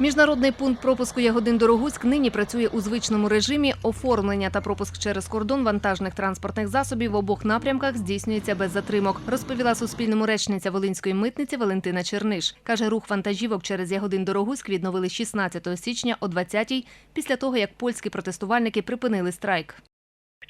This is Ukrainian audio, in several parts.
Міжнародний пункт пропуску Ягодин Дорогуськ нині працює у звичному режимі. Оформлення та пропуск через кордон вантажних транспортних засобів в обох напрямках здійснюється без затримок. Розповіла Суспільному речниця Волинської митниці Валентина Черниш. Каже, рух вантажівок через Ягодин Дорогуськ відновили 16 січня о 20-й, після того як польські протестувальники припинили страйк.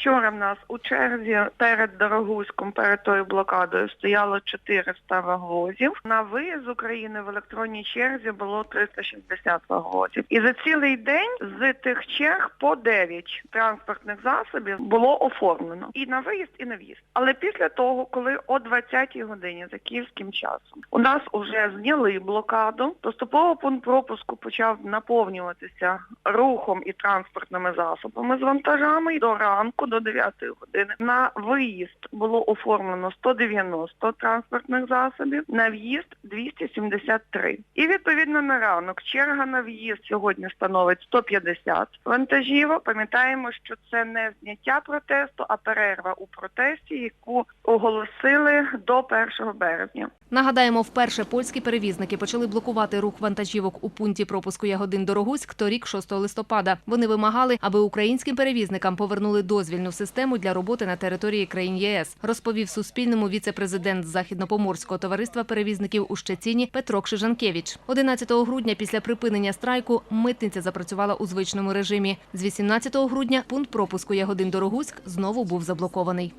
Вчора в нас у черзі перед Дорогуськом, перед тою блокадою, стояло 400 вагозів. На виїзд з України в електронній черзі було 360 вагозів. І за цілий день з тих черг по 9 транспортних засобів було оформлено. І на виїзд, і на в'їзд. Але після того, коли о 20-й годині за київським часом у нас вже зняли блокаду, поступово пункт пропуску почав наповнюватися рухом і транспортними засобами з вантажами. До ранку, до 9 години, на виїзд було оформлено 190 транспортних засобів, на в'їзд 273. І відповідно на ранок черга на в'їзд сьогодні становить 150 вантажівок. Пам'ятаємо, що це не зняття протесту, а перерва у протесті, яку оголосили до 1 березня. Нагадаємо, вперше польські перевізники почали блокувати рух вантажівок у пункті пропуску Ягодин Дорогуськ торік 6 листопада. Вони вимагали, аби українським перевізникам повернули дозвільну систему для роботи на території країн ЄС, розповів Суспільному віце-президент Західнопоморського товариства перевізників у Щеціні Петро Кшижанкевич. 11 грудня після припинення страйку митниця запрацювала у звичному режимі. З 18 грудня пункт пропуску Ягодин Дорогуськ знову був заблокований.